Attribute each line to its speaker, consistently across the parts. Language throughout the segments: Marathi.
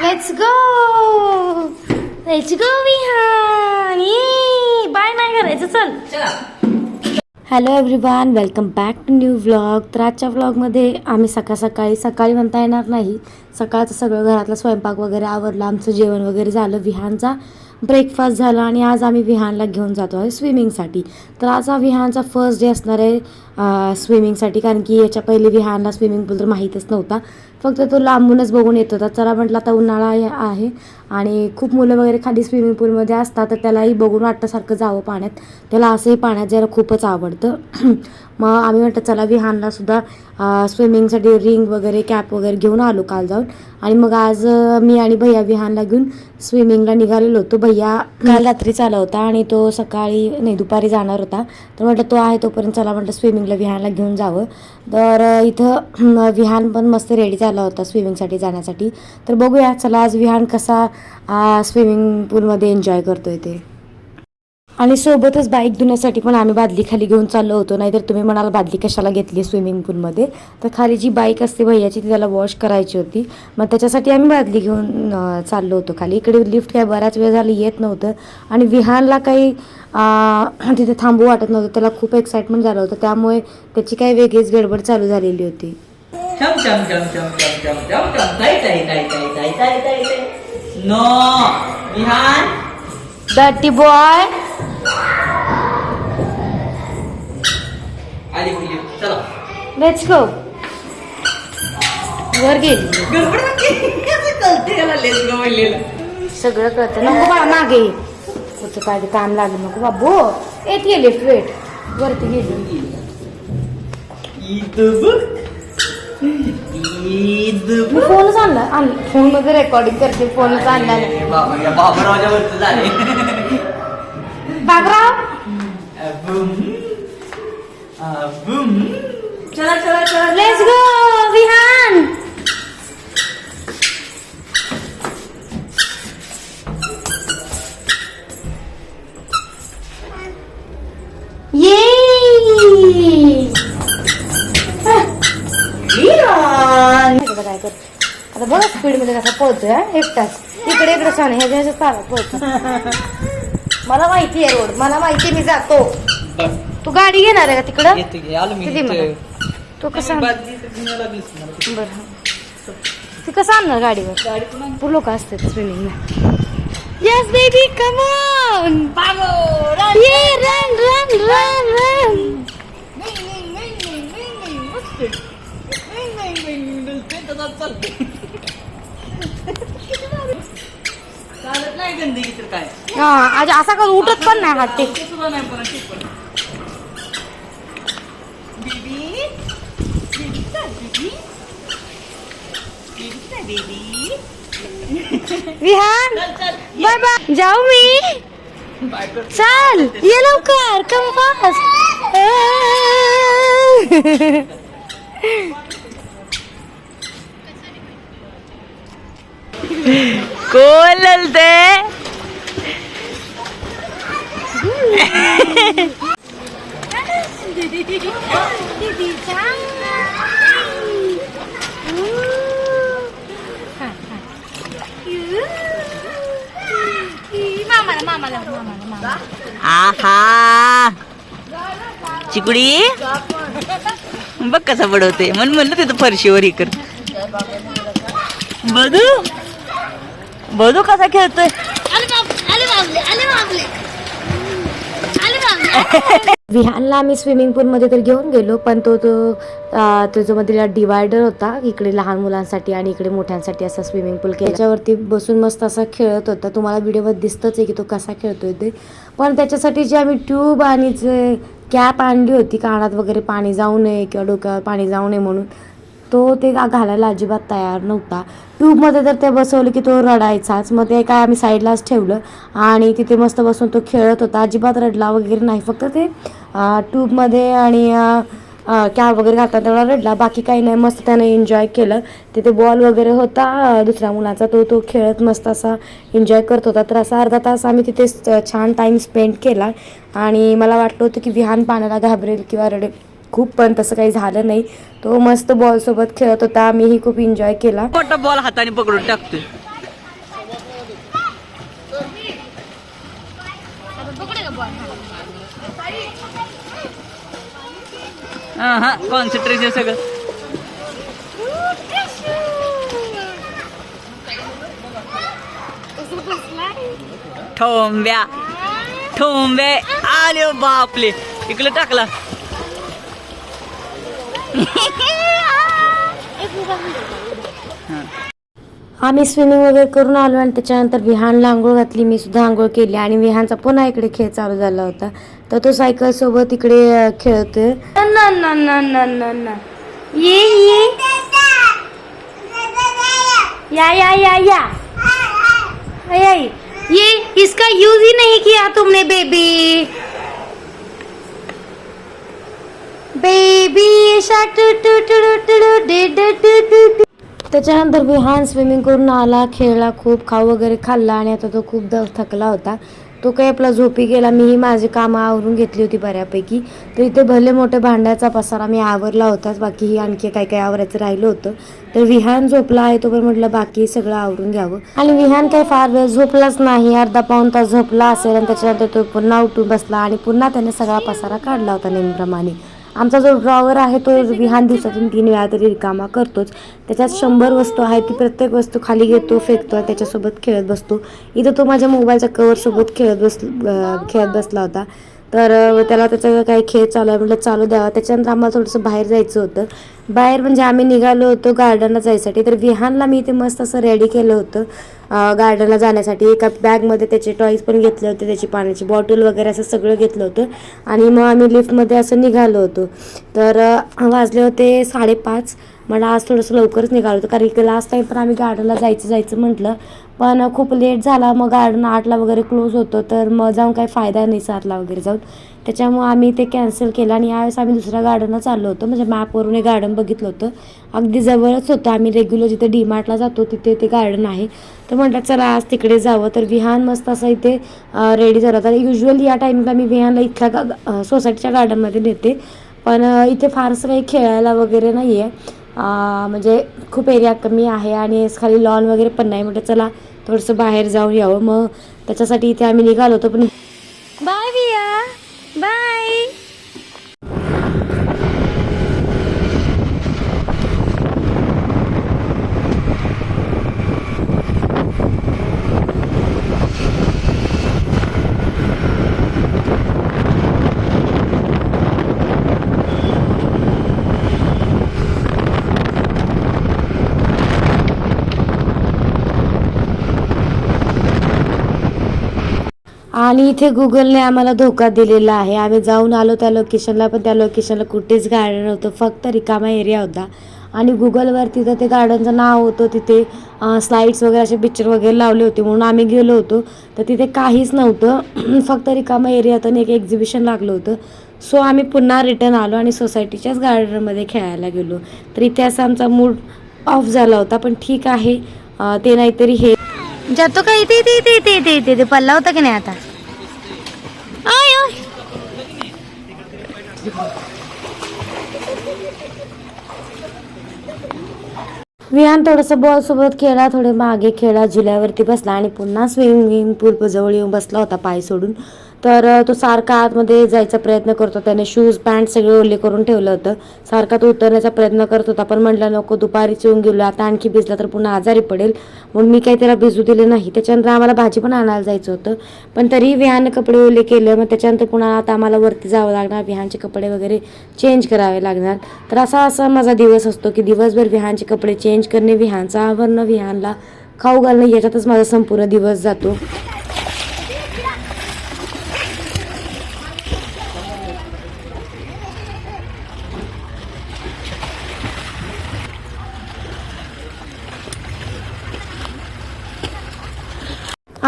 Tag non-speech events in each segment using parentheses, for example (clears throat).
Speaker 1: Let's go let's go Vihan bye नाही करायचं चल hello everyone welcome back to new vlog तर आजच्या व्लॉगमध्ये आम्ही सकाळ सकाळी सकाळी म्हणता येणार नाही. सकाळचं सगळं घरातलं स्वयंपाक वगैरे आवरलं. आमचं जेवण वगैरे झालं. विहानचा ब्रेकफास्ट झाला आणि आज आम्ही विहानला घेऊन जातो आहे स्विमिंगसाठी तर आज हा विहानचा फर्स्ट डे असणार आहे. स्विमिंगसाठी कारण की याच्या पहिले विहानला स्विमिंग पूल तर माहीतच नव्हता. फक्त तो लांबूनच बघून येत होता. चला म्हटलं आता उन्हाळा आहे- आणि खूप मुलं वगैरे खाली स्विमिंग पूलमध्ये असतात तर त्यालाही बघून वाटतंसारखं जावं पाण्यात. त्याला असंही पाण्यात जायला खूपच आवडतं. (clears throat) मग आम्ही म्हटलं चला विहानला सुद्धा स्विमिंगसाठी रिंग वगैरे कॅप वगैरे घेऊन आलो काल जाऊन. आणि मग आज मी आणि भैया विहानला घेऊन स्विमिंगला निघालेलो होतो. भैया काल रात्रीच आला होता आणि तो सकाळी नाही दुपारी जाणार होता. तर म्हटलं तो आहे तोपर्यंत चला म्हटलं स्विमिंगला विहानला घेऊन जावं. तर इथं विहान पण मस्त रेडी झाला होता स्विमिंगसाठी जाण्यासाठी. तर बघूया चला आज विहान कसा स्विमिंग पूलमध्ये एन्जॉय करतो आहे ते. आणि सोबतच बाईक धुण्यासाठी पण आम्ही बादली खाली घेऊन चाललो होतो. नाहीतर तुम्ही म्हणाला बादली कशाला घेतली स्विमिंग पूलमध्ये तर खाली जी बाईक असते भैयाची ती त्याला वॉश करायची होती. मग त्याच्यासाठी आम्ही बादली घेऊन चाललो होतो खाली. इकडे लिफ्ट काय बराच वेळ झाली येत नव्हतं. आणि विहारला काही तिथे थांबू वाटत नव्हतं. त्याला खूप एक्साइटमेंट झालं होतं. त्यामुळे त्याची काही वेगळीच गडबड चालू झालेली होती. बॉय
Speaker 2: आली मुली चला.
Speaker 1: लेट्स गो वर गेली
Speaker 2: गडबड म्हणजे कसं कळते याला लेस ग म्हणलेलं
Speaker 1: सगळं कळतं. नको बा मागे ये. होतं काय ते काम लागलं. नको बाबू. येत गेले वेट वरती गेली
Speaker 2: ईद बघ. ईद
Speaker 1: मी फोनच आणला. आण. फोनमध्ये रेकॉर्डिंग करते. फोनच आणला.
Speaker 2: बाबा या बाबरावच्या वरती झाले.
Speaker 1: बाबराव
Speaker 2: बुम बुम चला चला चला.
Speaker 1: Let's go Vihan. आता बघा स्पीडमध्ये कसा पोहतोय एकटाच. इकडे इकडे सण ह्याच्या ह्याच्या तारा (laughs) मला माहिती आहे रोड. मला माहिती मी जातो. तू गाडी घेणार आहे का तिकडं? किती. मला? तू कसं. बरं. ती कसं आणणार गाडीवर. तू लोक असतात स्विमिंगला येस बेबी कम ऑन ये रन रन रन रन
Speaker 2: चालत नाही गंदगी तर काय?
Speaker 1: हा आज असा का उठत पण नाही हात ते
Speaker 2: ते सुद्धा नाही पण ते पण. बेबी बेबी काय बेबी? बेबी काय बेबी?
Speaker 1: विहान
Speaker 2: चल चल
Speaker 1: बाय बाय. जाऊ मी.
Speaker 2: बाय कर
Speaker 1: चल ये लवकर. कम फास्ट (laughs)
Speaker 2: कोण ललते आहा. चिकुडी. बघ कसा बडवते म्हणून म्हणलं तिथं फरशीवर हे कर. बघू. बधू कसा खेळतोय? (laughs)
Speaker 1: विहानला आम्ही स्विमिंग पूलमध्ये तर घेऊन गेलो पण तो तो अं, त्याच्यामध्ये डिवायडर होता इकडे लहान मुलांसाठी आणि इकडे मोठ्यांसाठी असा स्विमिंग पूल त्याच्यावरती बसून मस्त असा खेळत होता. तुम्हाला व्हिडिओवर दिसतच आहे की तो कसा खेळतोय ते. पण त्याच्यासाठी जे आम्ही ट्यूब आणि जे कॅप आणली होती कानात वगैरे पाणी जाऊ नये किंवा डोक्यावर पाणी जाऊ नये म्हणून तो ते घालायला अजिबात तयार नव्हता. ट्यूबमध्ये तर ते बसवलं की तो रडायचाच. मग ते काय आम्ही साईडलाच ठेवलं. आणि तिथे मस्त बसून तो खेळत होता. अजिबात रडला वगैरे नाही. फक्त ते ट्यूबमध्ये आणि कॅब वगैरे घालतात तेवढा रडला. बाकी काही नाही. मस्त त्याने एन्जॉय केलं. तिथे बॉल वगैरे होता दुसऱ्या मुलाचा. तो तो खेळत मस्त असा एन्जॉय करत होता. तर असा अर्धा तास आम्ही तिथे छान टाईम स्पेंड केला. आणि मला वाटलं होतं की विहान पाण्याला घाबरेल किंवा रडेल. खूप पण तसं काही झालं नाही. तो मस्त बॉल सोबत खेळत होता आम्हीही खूप एन्जॉय केला.
Speaker 2: मोठा बॉल हाताने पकडून टाकतोय. कॉन्सन्ट्रेशन सगळं. ठोंब्या ठोंब्या आले हो बापले. इकडे टाकला.
Speaker 1: आम्ही स्विमिंग वगैरे करून आलो आणि त्याच्यानंतर विहानला आंघोळ घातली. मी सुद्धा आंघोळ केली आणि विहानचा पुन्हा इकडे खेळ चालू झाला होता. तर तो सायकल सोबत इकडे खेळतोय. ना ये ये. या या या या. या ये इसका यूज ही नहीं किया तुमने बेबी बेबी शाक टू टू टू टू डे डे त्याच्यानंतर विहान स्विमिंग करून आला खेळला खूप खाऊ वगैरे खाल्ला आणि आता तो खूप द थकला होता. तो काही आपला झोपी गेला मीही माझी कामं आवरून घेतली होती बऱ्यापैकी. तर इथे भले मोठे भांड्याचा पसारा मी आवरला होताच बाकीही आणखी काही काही आवरायचं राहिलं होतं. तर विहान झोपला आहे तो पण म्हटलं बाकी सगळं आवरून घ्यावं. आणि विहान काही फार वेळ झोपलाच नाही अर्धा पाऊन तास झोपला असेल आणि त्याच्यानंतर तो पुन्हा उठून बसला आणि पुन्हा त्याने सगळा पसारा काढला होता नेहमीप्रमाणे. आमचा जो ड्रॉवर आहे तो विहान दिवसातून तीन वेळा तरी रिकामा करतोच. त्याच्यात शंभर वस्तू आहे ती प्रत्येक वस्तू खाली घेतो फेकतो त्याच्यासोबत खेळत बसतो. इथं तो माझ्या मोबाईलच्या कवरसोबत खेळत बस खेळत बसला होता. तर त्याला त्याचा काही खेळ चालू आहे म्हटलं चालू द्यावा. त्याच्यानंतर आम्हाला थोडंसं बाहेर जायचं होतं. बाहेर म्हणजे आम्ही निघालो होतो गार्डनला जायसाठी. तर विहानला मी इथे मस्त असं रेडी केलं होतं गार्डनला जाण्यासाठी. एका बॅगमध्ये त्याचे टॉईज पण घेतले होते त्याची पाण्याची बॉटल वगैरे असं सगळं घेतलं होतं. आणि मग आम्ही लिफ्टमध्ये असं निघालो होतो. तर वाजले होते साडेपाच. मला आज थोडंसं लवकरच निघालं होतं कारण की लास्ट टाईम पण आम्ही गार्डनला जायचं जायचं म्हटलं. पण खूप लेट झाला मग गार्डन आठला वगैरे क्लोज होतं तर मग जाऊन काही फायदा नाही सातला वगैरे जाऊन. त्याच्यामुळं आम्ही ते कॅन्सल केलं आणि यावेळेस आम्ही दुसऱ्या गार्डनला चाललो होतो. म्हणजे मॅपवरून एक गार्डन बघितलं होतं. अगदी जवळच होतं. आम्ही रेग्युलर जिथे डीमार्टला जातो तिथे ते गार्डन आहे. तर म्हटलं चला आज तिकडे जावं. तर विहान मस्त असं इथे रेडी झाला तर युजली या टाईमला मी विहानला इथल्या सोसायटीच्या गार्डनमध्ये नेते. पण इथे फारसं काही खेळायला वगैरे नाही आहे म्हणजे खूप एरिया कमी आहे आणि खाली लॉन वगैरे पण नाही. म्हटलं चला थोडंसं बाहेर जाऊन यावं. मग त्याच्यासाठी इथे आम्ही निघालो होतो पण बाय विया बाय. आणि इथे गुगलने आम्हाला धोका दिलेला आहे. आम्ही जाऊन आलो त्या लोकेशनला पण त्या लोकेशनला कुठेच गार्डन नव्हतं. फक्त रिकामा एरिया होता. आणि गुगलवर तिथं ते गार्डनचं नाव होतं. तिथे स्लाईड्स वगैरे असे पिक्चर वगैरे लावले होते म्हणून आम्ही गेलो होतो. तर तिथे काहीच नव्हतं. (clears throat) फक्त रिकामा एरिया होता आणि एक एक्झिबिशन लागलं होतं. सो आम्ही पुन्हा रिटर्न आलो आणि सोसायटीच्याच गार्डनमध्ये खेळायला गेलो. तर इथे असा आमचा मूड ऑफ झाला होता पण ठीक आहे. ते नाहीतरी हे जातो का? इथे इथे इथे इथे इथे इथे पल्ला होता की नाही आता? विहान थोडंसं बॉल सोबत खेळला थोडे मागे खेळा. झुल्यावरती बसला आणि पुन्हा स्विमिंग पूल जवळ येऊन बसला होता पाय सोडून. तर तो सारखा आतमध्ये जायचा प्रयत्न करतो त्याने शूज पॅन्ट सगळे ओले करून ठेवलं होतं. सारखा तो उतरण्याचा प्रयत्न करत होता. पण म्हटलं नको दुपारीच येऊन गेलो. आता आणखी भिजला तर पुन्हा आजारी पडेल. म्हणून मी काही त्याला भिजू दिले नाही. त्याच्यानंतर आम्हाला भाजी पण आणायला जायचं होतं. पण तरीही विहान कपडे ओले केले. मग त्याच्यानंतर पुन्हा आता आम्हाला वरती जावं लागणार. विहानचे कपडे वगैरे चेंज करावे लागणार. तर असा असा माझा दिवस असतो की दिवसभर विहानचे कपडे चेंज करणे विहानचं आवरणं विहानला खाऊ घालणं याच्यातच माझा संपूर्ण दिवस जातो.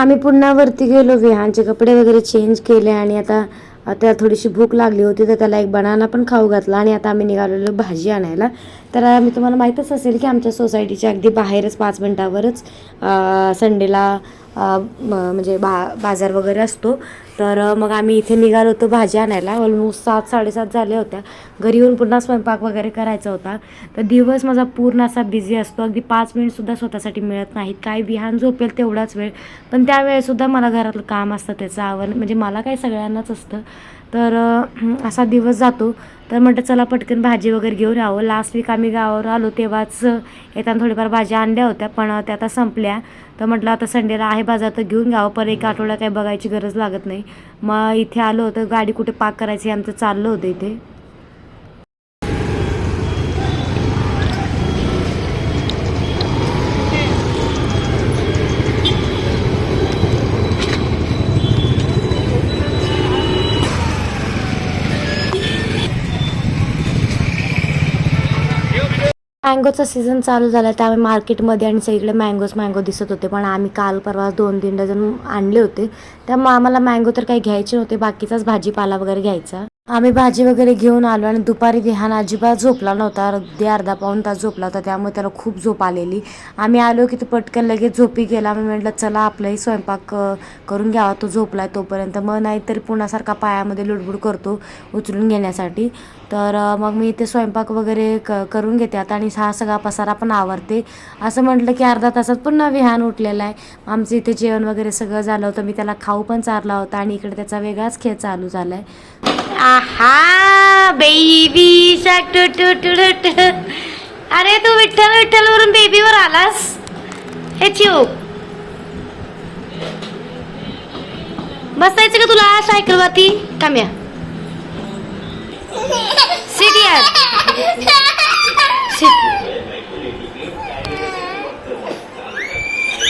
Speaker 1: आम्ही पुन्हा वरती गेलो. विहानचे कपडे वगैरे चेंज केले आणि आता त्याला थोडीशी भूक लागली होती तर त्याला एक बनाना पण खाऊ घातला आणि आता आम्ही निघालेलो भाजी आणायला. तर मी तुम्हाला माहीतच असेल की आमच्या सोसायटीच्या अगदी बाहेरच पाच मिनटावरच संडेला म्हणजे बा बाजार वगैरे असतो. तर मग आम्ही इथे निघालो होतो भाजी आणायला. ऑलमोस्ट सात साडेसात झाल्या होत्या. घरी येऊन पुन्हा स्वयंपाक वगैरे करायचा होता. तर दिवस माझा पूर्ण असा बिझी असतो. अगदी पाच मिनिटसुद्धा स्वतःसाठी मिळत नाहीत काय बिहान झोपेल तेवढाच वेळ. पण त्यावेळेसुद्धा मला घरातलं काम असतं त्याचं आवर म्हणजे मला काय सगळ्यांनाच असतं. तर असा दिवस जातो. तर म्हटलं चला पटकन भाजी वगैरे घेऊन यावं. लास्ट वीक आम्ही गावावर आलो तेव्हाच येताना थोडीफार भाज्या आणल्या होत्या पण त्या आता संपल्या. तर म्हटलं आता संडेला आहे बाजार तर घेऊन घ्यावं पर एक आठवडा काही बघायची गरज लागत नाही. मग इथे आलो होतं गाडी कुठे पार्क करायची आमचं चाललं होतं इथे. मँगोचा सीझन चालू झाला त्यामुळे मार्केटमध्ये आणि सगळीकडे मँगोज मँगो दिसत होते. पण आम्ही काल परवा दोन तीन डझन आणले होते. त्यामुळे आम्हाला मँगो तर काही घ्यायचे नव्हते. बाकीचाच भाजीपाला वगैरे घ्यायचा. आम्ही भाजी वगैरे घेऊन आलो आणि दुपारी विहान अजिबात झोपला नव्हता. अगदी अर्धा पाऊण तास झोपला होता. त्यामुळे त्याला खूप झोप आलेली. आम्ही आलो की तो पटकन लगेच झोपी गेला. मी म्हटलं चला आपलाही स्वयंपाक करून घ्यावा. तो झोपला आहे तोपर्यंत. मग नाहीतरी पुण्यासारखा पायामध्ये लुडबुड करतो उचलून घेण्यासाठी. तर मग मी इथे स्वयंपाक वगैरे क करून घेते. आता आणि हा सगळा पसारा पण आवरते. असं म्हटलं की अर्धा तासात पुन्हा विहान उठलेला आहे. आमचं इथे जेवण वगैरे सगळं झालं होतं. मी त्याला खाऊ पण चारला होता आणि इकडे त्याचा वेगळाच खेळ चालू झाला आहे आहा बेबी शाक टू टू टू टू. अरे तू विठ्ठल विठ्ठल वरून बेबीवर आलास? हे चिव बसायचं का तुला सायकलवरती? Kamya sit (laughs)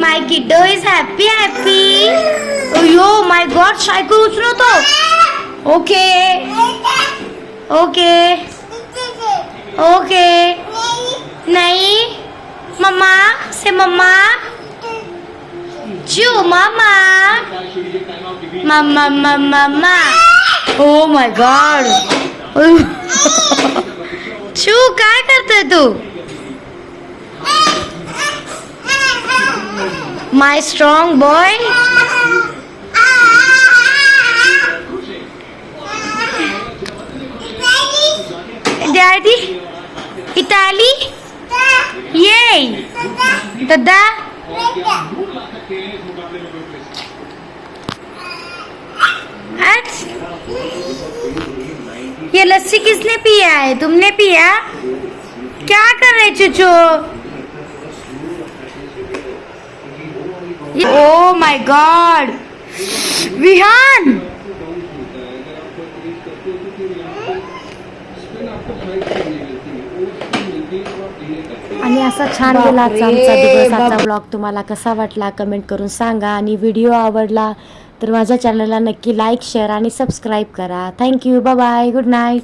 Speaker 1: My kiddo is happy, happy. Oh, yo, my God, Shaikul, uchno to. Okay. Okay. Okay. नहीं मम्मा से मम्मा जू Mama, mama, mama. Mama oh my god चू क्या करते तू my strong boy daddy italy yay dada ये लस्सी किसने पिया है तुमने पिया क्या कर रहे चुचो ओ माय गॉड विहान आणि असा छान गेला आजचा आमचा दिवस. आजचा ब्लॉग तुम्हाला कसा वाटला कमेंट करून सांगा. आणि व्हिडिओ आवडला तर माझ्या चॅनलला नक्की लाईक शेअर आणि सबस्क्राईब करा. Thank you bye good night